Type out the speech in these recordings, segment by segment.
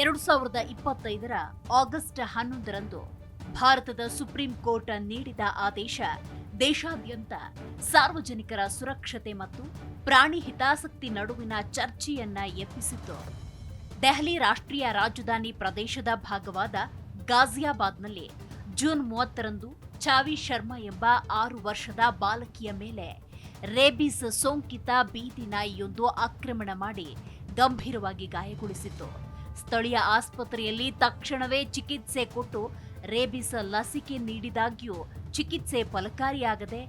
ಎರಡು ಸಾವಿರದ ಇಪ್ಪತ್ತೈದರ ಆಗಸ್ಟ್ ಹನ್ನೊಂದರಂದು ಭಾರತದ ಸುಪ್ರೀಂ ಕೋರ್ಟ್ ನೀಡಿದ ಆದೇಶ ದೇಶಾದ್ಯಂತ ಸಾರ್ವಜನಿಕರ ಸುರಕ್ಷತೆ ಮತ್ತು ಪ್ರಾಣಿ ಹಿತಾಸಕ್ತಿ ನಡುವಿನ ಚರ್ಚೆಯನ್ನ ಎಬ್ಬಿಸಿತು ದೆಹಲಿ ರಾಷ್ಟ್ರೀಯ ರಾಜಧಾನಿ ಪ್ರದೇಶದ ಭಾಗವಾದ ಗಾಜಿಯಾಬಾದ್ನಲ್ಲಿ ಜೂನ್ ಮೂವತ್ತರಂದು ಚಾವಿ ಶರ್ಮಾ ಎಂಬ ಆರು ವರ್ಷದ ಬಾಲಕಿಯ ಮೇಲೆ ರೇಬಿಸ್ ಸೋಂಕಿತ ಬೀದಿ ನಾಯಿಯೊಂದು ಆಕ್ರಮಣ ಮಾಡಿ ಗಂಭೀರವಾಗಿ ಗಾಯಗೊಳಿಸಿತ್ತು. ಸ್ಥಳೀಯ ಆಸ್ಪತ್ರೆಯಲ್ಲಿ ತಕ್ಷಣವೇ ಚಿಕಿತ್ಸೆ ಕೊಟ್ಟು ರೇಬಿಸ್ ಲಸಿಕೆ ನೀಡಿದಾಗ್ಯೂ ಚಿಕಿತ್ಸೆ ಫಲಕಾರಿಯಾಗದೆ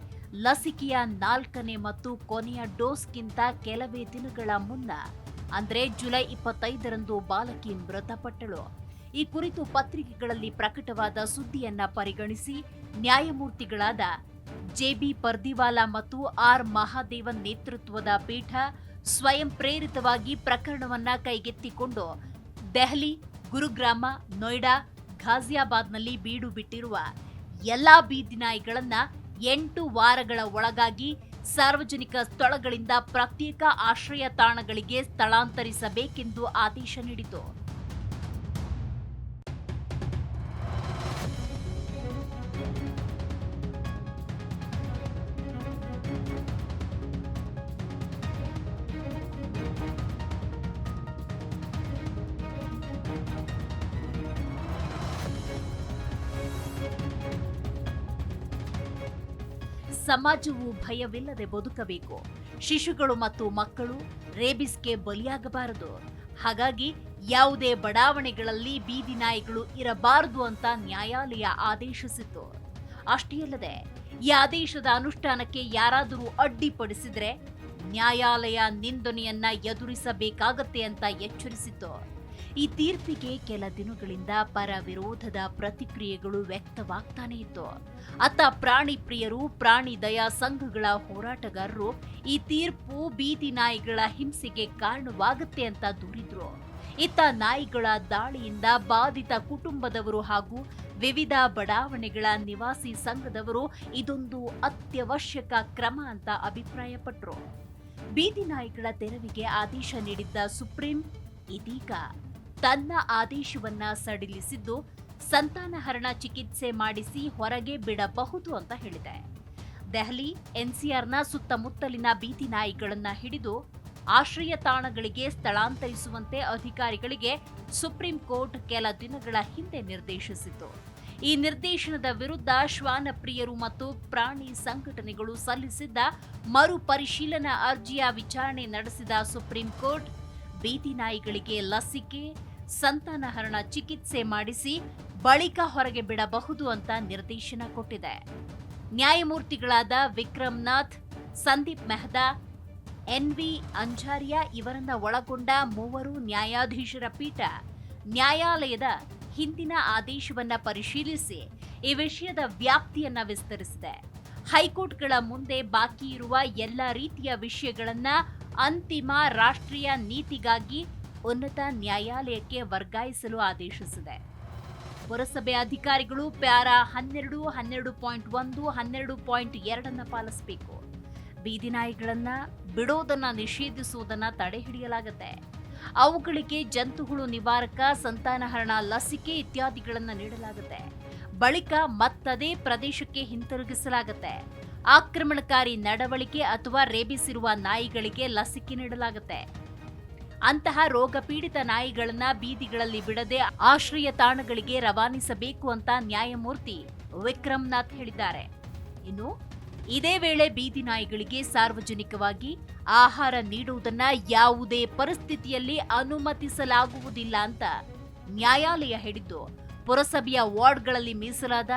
ಲಸಿಕೆಯ ನಾಲ್ಕನೇ ಮತ್ತು ಕೊನೆಯ ಡೋಸ್ಗಿಂತ ಕೆಲವೇ ದಿನಗಳ ಮುನ್ನ, ಅಂದರೆ ಜುಲೈ ಇಪ್ಪತ್ತೈದರಂದು ಬಾಲಕಿ ಮೃತಪಟ್ಟಳು. ಈ ಕುರಿತು ಪತ್ರಿಕೆಗಳಲ್ಲಿ ಪ್ರಕಟವಾದ ಸುದ್ದಿಯನ್ನ ಪರಿಗಣಿಸಿ ನ್ಯಾಯಮೂರ್ತಿಗಳಾದ ಜೆಬಿ ಪರ್ದಿವಾಲಾ ಮತ್ತು ಆರ್ ಮಹಾದೇವನ್ ನೇತೃತ್ವದ ಪೀಠ ಸ್ವಯಂ ಪ್ರೇರಿತವಾಗಿ ಪ್ರಕರಣವನ್ನ ಕೈಗೆತ್ತಿಕೊಂಡು ದೆಹಲಿ, ಗುರುಗ್ರಾಮ, ನೋಯ್ಡಾ, ಘಾಜಿಯಾಬಾದ್ನಲ್ಲಿ ಬೀಡು ಬಿಟ್ಟಿರುವ ಎಲ್ಲಾ ಬೀದಿ ನಾಯಿಗಳನ್ನ ಎಂಟು ವಾರಗಳ ಒಳಗಾಗಿ ಸಾರ್ವಜನಿಕ ಸ್ಥಳಗಳಿಂದ ಪ್ರತ್ಯೇಕ ಆಶ್ರಯ ತಾಣಗಳಿಗೆ ಸ್ಥಳಾಂತರಿಸಬೇಕೆಂದು ಆದೇಶ ನೀಡಿತು. ಸಮಾಜವು ಭಯವಿಲ್ಲದೆ ಬದುಕಬೇಕು. ಶಿಶುಗಳು ಮತ್ತು ಮಕ್ಕಳು ರೇಬಿಸ್ಗೆ ಬಲಿಯಾಗಬಾರದು. ಹಾಗಾಗಿ ಯಾವುದೇ ಬಡಾವಣೆಗಳಲ್ಲಿ ಬೀದಿ ನಾಯಿಗಳು ಇರಬಾರದು ಅಂತ ನ್ಯಾಯಾಲಯ ಆದೇಶಿಸಿತ್ತು. ಅಷ್ಟೇ ಅಲ್ಲದೆ, ಈ ಆದೇಶದ ಅನುಷ್ಠಾನಕ್ಕೆ ಯಾರಾದರೂ ಅಡ್ಡಿಪಡಿಸಿದ್ರೆ ನ್ಯಾಯಾಲಯ ನಿಂದನೆಯನ್ನ ಎದುರಿಸಬೇಕಾಗತ್ತೆ ಅಂತ ಎಚ್ಚರಿಸಿತ್ತು. ಈ ತೀರ್ಪಿಗೆ ಕೆಲ ದಿನಗಳಿಂದ ಪರ ವಿರೋಧದ ಪ್ರತಿಕ್ರಿಯೆಗಳು ವ್ಯಕ್ತವಾಗ್ತಾನೆ ಇತ್ತು. ಅತ್ತ ಪ್ರಾಣಿ ಪ್ರಿಯರು, ಪ್ರಾಣಿ ದಯಾ ಸಂಘಗಳ ಹೋರಾಟಗಾರರು ಈ ತೀರ್ಪು ಬೀದಿ ನಾಯಿಗಳ ಹಿಂಸೆಗೆ ಕಾರಣವಾಗುತ್ತೆ ಅಂತ ದೂರಿದ್ರು. ಇತ್ತ ನಾಯಿಗಳ ದಾಳಿಯಿಂದ ಬಾಧಿತ ಕುಟುಂಬದವರು ಹಾಗೂ ವಿವಿಧ ಬಡಾವಣೆಗಳ ನಿವಾಸಿ ಸಂಘದವರು ಇದೊಂದು ಅತ್ಯವಶ್ಯಕ ಕ್ರಮ ಅಂತ ಅಭಿಪ್ರಾಯಪಟ್ಟರು ಬೀದಿ ನಾಯಿಗಳ ತೆರವಿಗೆ ಆದೇಶ ನೀಡಿದ್ದ ಸುಪ್ರೀಂ ಇದೀಗ ತನ್ನ ಆದೇಶವನ್ನ ಸಡಿಲಿಸಿದ್ದು ಸಂತಾನಹರಣ ಚಿಕಿತ್ಸೆ ಮಾಡಿಸಿ ಹೊರಗೆ ಬಿಡಬಹುದು ಅಂತ ಹೇಳಿದೆ. ದೆಹಲಿ, ಎನ್ಸಿಆರ್ನ ಸುತ್ತಮುತ್ತಲಿನ ಬೀದಿ ನಾಯಿಗಳನ್ನ ಹಿಡಿದು ಆಶ್ರಯ ತಾಣಗಳಿಗೆ ಸ್ಥಳಾಂತರಿಸುವಂತೆ ಅಧಿಕಾರಿಗಳಿಗೆ ಸುಪ್ರೀಂ ಕೋರ್ಟ್ ಕೆಲ ದಿನಗಳ ಹಿಂದೆ ನಿರ್ದೇಶಿಸಿತು ಈ ನಿರ್ದೇಶನದ ವಿರುದ್ಧ ಶ್ವಾನ ಪ್ರಿಯರು ಮತ್ತು ಪ್ರಾಣಿ ಸಂಘಟನೆಗಳು ಸಲ್ಲಿಸಿದ್ದ ಮರು ಪರಿಶೀಲನಾ ಅರ್ಜಿಯ ವಿಚಾರಣೆ ನಡೆಸಿದ ಸುಪ್ರೀಂ ಕೋರ್ಟ್ ಬೀದಿ ನಾಯಿಗಳಿಗೆ ಲಸಿಕೆ ಸಂತಾನಹರಣ ಚಿಕಿತ್ಸೆ ಮಾಡಿಸಿ ಬಳಿಕ ಹೊರಗೆ ಬಿಡಬಹುದು ಅಂತ ನಿರ್ದೇಶನ ಕೊಟ್ಟಿದೆ. ನ್ಯಾಯಮೂರ್ತಿಗಳಾದ ವಿಕ್ರಮ್ನಾಥ್, ಸಂದೀಪ್ ಮೆಹ್ತಾ, ಎನ್ವಿ ಅಂಜಾರಿಯಾ ಇವರನ್ನ ಒಳಗೊಂಡ ಮೂವರು ನ್ಯಾಯಾಧೀಶರ ಪೀಠ ನ್ಯಾಯಾಲಯದ ಹಿಂದಿನ ಆದೇಶವನ್ನ ಪರಿಶೀಲಿಸಿ ಈ ವಿಷಯದ ವ್ಯಾಪ್ತಿಯನ್ನ ವಿಸ್ತರಿಸಿದೆ. ಹೈಕೋರ್ಟ್ಗಳ ಮುಂದೆ ಬಾಕಿ ಇರುವ ಎಲ್ಲ ರೀತಿಯ ವಿಷಯಗಳನ್ನ ಅಂತಿಮ ರಾಷ್ಟ್ರೀಯ ನೀತಿಗಾಗಿ ಉನ್ನತ ನ್ಯಾಯಾಲಯಕ್ಕೆ ವರ್ಗಾಯಿಸಲು ಆದೇಶಿಸಿದೆ. ಪುರಸಭೆ ಅಧಿಕಾರಿಗಳು ಪ್ಯಾರಾ ಹನ್ನೆರಡು ಹನ್ನೆರಡು ಪಾಯಿಂಟ್ ಒಂದು, ಹನ್ನೆರಡು ಪಾಯಿಂಟ್ ಎರಡನ್ನು ಪಾಲಿಸಬೇಕು. ಬೀದಿ ನಾಯಿಗಳನ್ನು ಬಿಡೋದನ್ನು ನಿಷೇಧಿಸುವುದನ್ನು ತಡೆ ಹಿಡಿಯಲಾಗುತ್ತೆ. ಅವುಗಳಿಗೆ ಜಂತುಹುಳು ನಿವಾರಕ, ಸಂತಾನಹರಣ, ಲಸಿಕೆ ಇತ್ಯಾದಿಗಳನ್ನು ನೀಡಲಾಗುತ್ತೆ. ಬಳಿಕ ಮತ್ತದೇ ಪ್ರದೇಶಕ್ಕೆ ಹಿಂತಿರುಗಿಸಲಾಗುತ್ತೆ. ಆಕ್ರಮಣಕಾರಿ ನಡವಳಿಕೆ ಅಥವಾ ರೇಬಿಸಿರುವ ನಾಯಿಗಳಿಗೆ ಲಸಿಕೆ ನೀಡಲಾಗುತ್ತೆ. ಅಂತಹ ರೋಗ ಪೀಡಿತ ನಾಯಿಗಳನ್ನ ಬೀದಿಗಳಲ್ಲಿ ಬಿಡದೆ ಆಶ್ರಯ ತಾಣಗಳಿಗೆ ರವಾನಿಸಬೇಕು ಅಂತ ನ್ಯಾಯಮೂರ್ತಿ ವಿಕ್ರಮ್ನಾಥ್ ಹೇಳಿದ್ದಾರೆ. ಇನ್ನು ಇದೇ ವೇಳೆ ಬೀದಿ ನಾಯಿಗಳಿಗೆ ಸಾರ್ವಜನಿಕವಾಗಿ ಆಹಾರ ನೀಡುವುದನ್ನ ಯಾವುದೇ ಪರಿಸ್ಥಿತಿಯಲ್ಲಿ ಅನುಮತಿಸಲಾಗುವುದಿಲ್ಲ ಅಂತ ನ್ಯಾಯಾಲಯ ಹೇಳಿದ್ದು. ಪುರಸಭೆಯ ವಾರ್ಡ್ಗಳಲ್ಲಿ ಮೀಸಲಾದ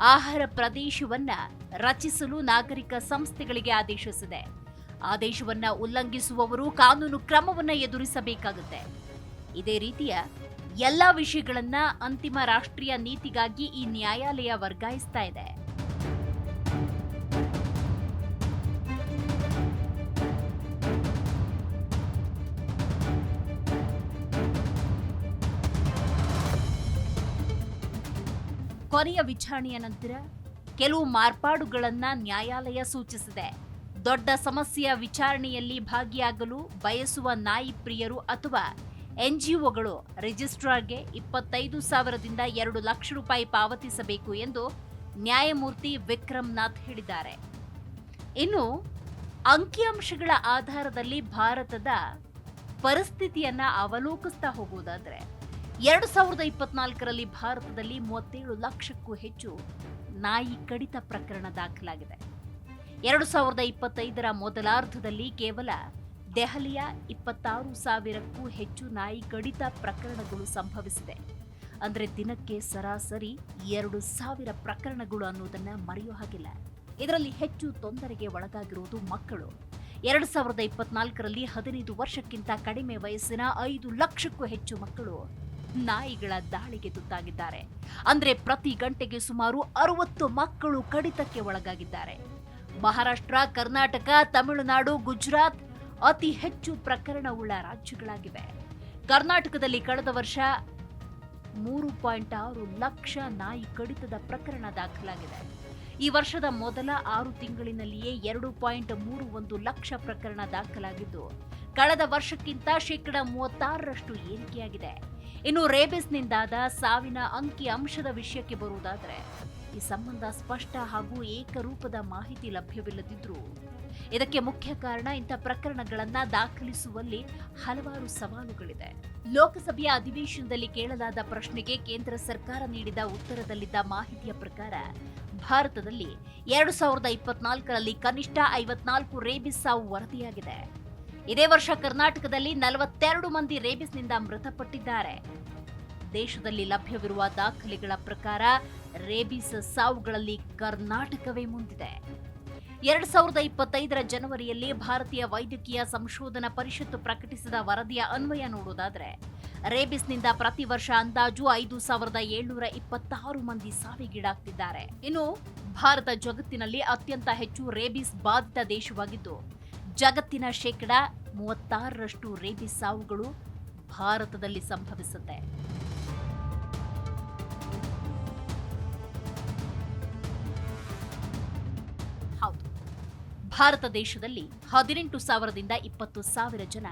ಆಹಾರ ಪ್ರದೇಶವನ್ನ ರಚಿಸಲು ನಾಗರಿಕ ಸಂಸ್ಥೆಗಳಿಗೆ ಆದೇಶಿಸಿದೆ. ಆದೇಶವನ್ನ ಉಲ್ಲಂಘಿಸುವವರು ಕಾನೂನು ಕ್ರಮವನ್ನ ಎದುರಿಸಬೇಕಾಗುತ್ತೆ. ಇದೇ ರೀತಿಯ ಎಲ್ಲಾ ವಿಷಯಗಳನ್ನ ಅಂತಿಮ ರಾಷ್ಟ್ರೀಯ ನೀತಿಗಾಗಿ ಈ ನ್ಯಾಯಾಲಯ ವರ್ಗಾಯಿಸ್ತಾ ಇದೆ. ಕೊನೆಯ ವಿಚಾರಣೆಯ ನಂತರ ಕೆಲವು ಮಾರ್ಪಾಡುಗಳನ್ನ ನ್ಯಾಯಾಲಯ ಸೂಚಿಸಿದೆ. ದೊಡ್ಡ ಸಮಸ್ಯೆಯ ವಿಚಾರಣೆಯಲ್ಲಿ ಭಾಗಿಯಾಗಲು ಬಯಸುವ ನಾಯಿ ಪ್ರಿಯರು ಅಥವಾ ಎನ್ಜಿಒಗಳು ರಿಜಿಸ್ಟ್ರಾರ್ಗೆ ಇಪ್ಪತ್ತೈದು ಸಾವಿರದಿಂದ ಎರಡು ಲಕ್ಷ ರೂಪಾಯಿ ಪಾವತಿಸಬೇಕು ಎಂದು ನ್ಯಾಯಮೂರ್ತಿ ವಿಕ್ರಮ್ ನಾಥ್ ಹೇಳಿದ್ದಾರೆ. ಇನ್ನು ಅಂಕಿಅಂಶಗಳ ಆಧಾರದಲ್ಲಿ ಭಾರತದ ಪರಿಸ್ಥಿತಿಯನ್ನ ಅವಲೋಕಿಸ್ತಾ ಹೋಗುವುದಾದ್ರೆ ಎರಡು ಸಾವಿರದ ಇಪ್ಪತ್ನಾಲ್ಕರಲ್ಲಿ ಭಾರತದಲ್ಲಿ ಮೂವತ್ತೇಳು ಲಕ್ಷಕ್ಕೂ ಹೆಚ್ಚು ನಾಯಿ ಕಡಿತ ಪ್ರಕರಣ ದಾಖಲಾಗಿದೆ. ಎರಡು ಸಾವಿರದ ಇಪ್ಪತ್ತೈದರ ಮೊದಲಾರ್ಧದಲ್ಲಿ ಕೇವಲ ದೆಹಲಿಯ ಇಪ್ಪತ್ತಾರು ಸಾವಿರಕ್ಕೂ ಹೆಚ್ಚು ನಾಯಿ ಕಡಿತ ಪ್ರಕರಣಗಳು ಸಂಭವಿಸಿದೆ. ಅಂದರೆ ದಿನಕ್ಕೆ ಸರಾಸರಿ ಎರಡು ಸಾವಿರ ಪ್ರಕರಣಗಳು ಅನ್ನೋದನ್ನು ಮರೆಯೋ ಹಾಗಿಲ್ಲ. ಇದರಲ್ಲಿ ಹೆಚ್ಚು ತೊಂದರೆಗೆ ಒಳಗಾಗಿರುವುದು ಮಕ್ಕಳು. ಎರಡು ಸಾವಿರದ ಇಪ್ಪತ್ನಾಲ್ಕರಲ್ಲಿ ಹದಿನೈದು ವರ್ಷಕ್ಕಿಂತ ಕಡಿಮೆ ವಯಸ್ಸಿನ ಐದು ಲಕ್ಷಕ್ಕೂ ಹೆಚ್ಚು ಮಕ್ಕಳು ನಾಯಿಗಳ ದಾಳಿಗೆ ತುತ್ತಾಗಿದ್ದಾರೆ. ಅಂದರೆ ಪ್ರತಿ ಗಂಟೆಗೆ ಸುಮಾರು ಅರವತ್ತು ಮಕ್ಕಳು ಕಡಿತಕ್ಕೆ ಒಳಗಾಗಿದ್ದಾರೆ. ಮಹಾರಾಷ್ಟ್ರ, ಕರ್ನಾಟಕ, ತಮಿಳುನಾಡು, ಗುಜರಾತ್ ಅತಿ ಹೆಚ್ಚು ಪ್ರಕರಣವುಳ್ಳ ರಾಜ್ಯಗಳಾಗಿವೆ. ಕರ್ನಾಟಕದಲ್ಲಿ ಕಳೆದ ವರ್ಷ ಮೂರು ಪಾಯಿಂಟ್ ಆರು ಲಕ್ಷ ನಾಯಿ ಕಡಿತದ ಪ್ರಕರಣ ದಾಖಲಾಗಿದೆ. ಈ ವರ್ಷದ ಮೊದಲ ಆರು ತಿಂಗಳಿನಲ್ಲಿಯೇ ಎರಡು ಪಾಯಿಂಟ್ ಮೂರು ಒಂದು ಲಕ್ಷ ಪ್ರಕರಣ ದಾಖಲಾಗಿದ್ದು, ಕಳೆದ ವರ್ಷಕ್ಕಿಂತ ಶೇಕಡ ಮೂವತ್ತಾರರಷ್ಟು ಏರಿಕೆಯಾಗಿದೆ. ಇನ್ನು ರೇಬಿಸ್ನಿಂದಾದ ಸಾವಿನ ಅಂಕಿ ಅಂಶದ ವಿಷಯಕ್ಕೆ ಬರುವುದಾದರೆ ಈ ಸಂಬಂಧ ಸ್ಪಷ್ಟ ಹಾಗೂ ಏಕರೂಪದ ಮಾಹಿತಿ ಲಭ್ಯವಿಲ್ಲದಿದ್ರು ಇದಕ್ಕೆ ಮುಖ್ಯ ಕಾರಣ ಇಂಥ ಪ್ರಕರಣಗಳನ್ನ ದಾಖಲಿಸುವಲ್ಲಿ ಹಲವಾರು ಸವಾಲುಗಳಿದೆ. ಲೋಕಸಭೆಯ ಅಧಿವೇಶನದಲ್ಲಿ ಕೇಳಲಾದ ಪ್ರಶ್ನೆಗೆ ಕೇಂದ್ರ ಸರ್ಕಾರ ನೀಡಿದ ಉತ್ತರದಲ್ಲಿದ್ದ ಮಾಹಿತಿಯ ಪ್ರಕಾರ, ಭಾರತದಲ್ಲಿ ಎರಡು ಸಾವಿರದ ಇಪ್ಪತ್ನಾಲ್ಕರಲ್ಲಿ ಕನಿಷ್ಠ ಐವತ್ನಾಲ್ಕು ರೇಬಿಸ್ ಸಾವು ವರದಿಯಾಗಿದೆ. ಇದೇ ವರ್ಷ ಕರ್ನಾಟಕದಲ್ಲಿ ನಲವತ್ತೆರಡು ಮಂದಿ ರೇಬಿಸ್ನಿಂದ ಮೃತಪಟ್ಟಿದ್ದಾರೆ. ದೇಶದಲ್ಲಿ ಲಭ್ಯವಿರುವ ದಾಖಲೆಗಳ ಪ್ರಕಾರ ರೇಬಿಸ್ ಸಾವುಗಳಲ್ಲಿ ಕರ್ನಾಟಕವೇ ಮುಂದಿದೆ. ಎರಡ್ ಸಾವಿರದ ಇಪ್ಪತ್ತೈದರ ಜನವರಿಯಲ್ಲಿ ಭಾರತೀಯ ವೈದ್ಯಕೀಯ ಸಂಶೋಧನಾ ಪರಿಷತ್ತು ಪ್ರಕಟಿಸಿದ ವರದಿಯ ಅನ್ವಯ ನೋಡುವುದಾದ್ರೆ, ರೇಬಿಸ್ನಿಂದ ಪ್ರತಿ ವರ್ಷ ಅಂದಾಜು ಐದು ಸಾವಿರದ ಏಳ್ನೂರ ಇಪ್ಪತ್ತಾರು ಮಂದಿ ಸಾವಿಗೀಡಾಗ್ತಿದ್ದಾರೆ. ಇನ್ನು ಭಾರತ ಜಗತ್ತಿನಲ್ಲಿ ಅತ್ಯಂತ ಹೆಚ್ಚು ರೇಬಿಸ್ ಬಾಧಿತ ದೇಶವಾಗಿದ್ದು, ಜಗತ್ತಿನ ಶೇಕಡ ಮೂವತ್ತಾರರಷ್ಟು ರೇಬಿಸ್ ಸಾವುಗಳು ಭಾರತದಲ್ಲಿ ಸಂಭವಿಸುತ್ತೆ. ಭಾರತ ದೇಶದಲ್ಲಿ ಹದಿನೆಂಟು ಸಾವಿರದಿಂದ ಇಪ್ಪತ್ತು ಸಾವಿರ ಜನ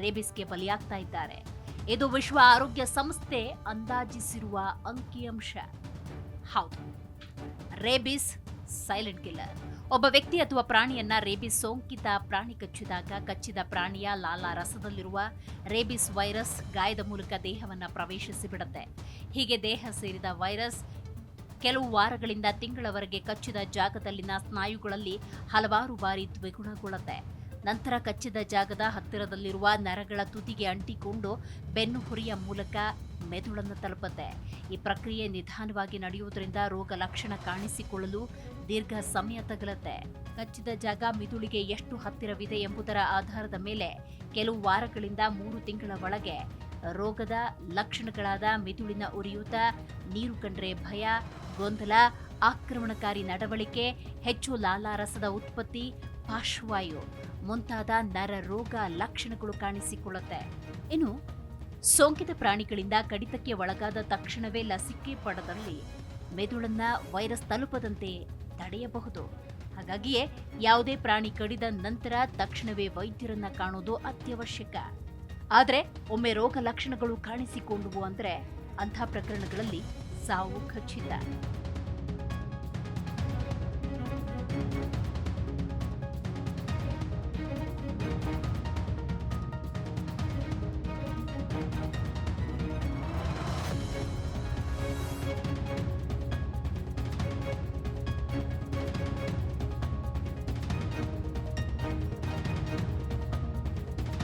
ರೇಬಿಸ್ಗೆ ಬಲಿಯಾಗ್ತಾ ಇದ್ದಾರೆ. ಇದು ವಿಶ್ವ ಆರೋಗ್ಯ ಸಂಸ್ಥೆ ಅಂದಾಜಿಸಿರುವ ಅಂಕಿಅಂಶ. ಹೌದು, ರೇಬಿಸ್ ಸೈಲೆಂಟ್ ಕಿಲ್ಲರ್. ಒಬ್ಬ ವ್ಯಕ್ತಿ ಅಥವಾ ಪ್ರಾಣಿಯನ್ನ ರೇಬಿಸ್ ಸೋಂಕಿತ ಪ್ರಾಣಿ ಕಚ್ಚಿದಾಗ ಕಚ್ಚಿದ ಪ್ರಾಣಿಯ ಲಾಲಾ ರಸದಲ್ಲಿರುವ ರೇಬಿಸ್ ವೈರಸ್ ಗಾಯದ ಮೂಲಕ ದೇಹವನ್ನ ಪ್ರವೇಶಿಸಿ ಬಿಡುತ್ತೆ ಹೀಗೆ ದೇಹ ಸೇರಿದ ವೈರಸ್ ಕೆಲವು ವಾರಗಳಿಂದ ತಿಂಗಳವರೆಗೆ ಕಚ್ಚಿದ ಜಾಗದಲ್ಲಿನ ಸ್ನಾಯುಗಳಲ್ಲಿ ಹಲವಾರು ಬಾರಿ ದ್ವಿಗುಣಗೊಳ್ಳುತ್ತೆ. ನಂತರ ಕಚ್ಚಿದ ಜಾಗದ ಹತ್ತಿರದಲ್ಲಿರುವ ನರಗಳ ತುದಿಗೆ ಅಂಟಿಕೊಂಡು ಬೆನ್ನು ಹುರಿಯ ಮೂಲಕ ಮೆದುಳನ್ನು ತಲುಪುತ್ತೆ. ಈ ಪ್ರಕ್ರಿಯೆ ನಿಧಾನವಾಗಿ ನಡೆಯುವುದರಿಂದ ರೋಗ ಲಕ್ಷಣ ಕಾಣಿಸಿಕೊಳ್ಳಲು ದೀರ್ಘ ಸಮಯ ತಗಲುತ್ತೆ. ಕಚ್ಚಿದ ಜಾಗ ಮಿದುಳಿಗೆ ಎಷ್ಟು ಹತ್ತಿರವಿದೆ ಎಂಬುದರ ಆಧಾರದ ಮೇಲೆ ಕೆಲವು ವಾರಗಳಿಂದ ಮೂರು ತಿಂಗಳ ಒಳಗೆ ರೋಗದ ಲಕ್ಷಣಗಳಾದ ಮಿದುಳಿನ ಉರಿಯೂತ, ನೀರು ಕಂಡ್ರೆ ಭಯ ಗೊಂದಲ, ಆಕ್ರಮಣಕಾರಿ ನಡವಳಿಕೆ, ಹೆಚ್ಚು ಲಾಲಾರಸದ ಉತ್ಪತ್ತಿ ಪಾರ್ಶ್ವವಾಯು ಮುಂತಾದ ನರ ರೋಗ ಲಕ್ಷಣಗಳು ಕಾಣಿಸಿಕೊಳ್ಳುತ್ತೆ. ಇನ್ನು ಸೋಂಕಿತ ಪ್ರಾಣಿಗಳಿಂದ ಕಡಿತಕ್ಕೆ ಒಳಗಾದ ತಕ್ಷಣವೇ ಲಸಿಕೆ ಪಡೆದಲ್ಲಿ ಮೆದುಳನ್ನ ವೈರಸ್ ತಲುಪದಂತೆ ತಡೆಯಬಹುದು. ಹಾಗಾಗಿಯೇ ಯಾವುದೇ ಪ್ರಾಣಿ ಕಡಿದ ನಂತರ ತಕ್ಷಣವೇ ವೈದ್ಯರನ್ನ ಕಾಣುವುದು ಅತ್ಯವಶ್ಯಕ. ಆದರೆ ಒಮ್ಮೆ ರೋಗ ಲಕ್ಷಣಗಳು ಕಾಣಿಸಿಕೊಂಡುವು ಅಂದ್ರೆ ಅಂಥ ಪ್ರಕರಣಗಳಲ್ಲಿ ಸಾವು ಖಚಿತ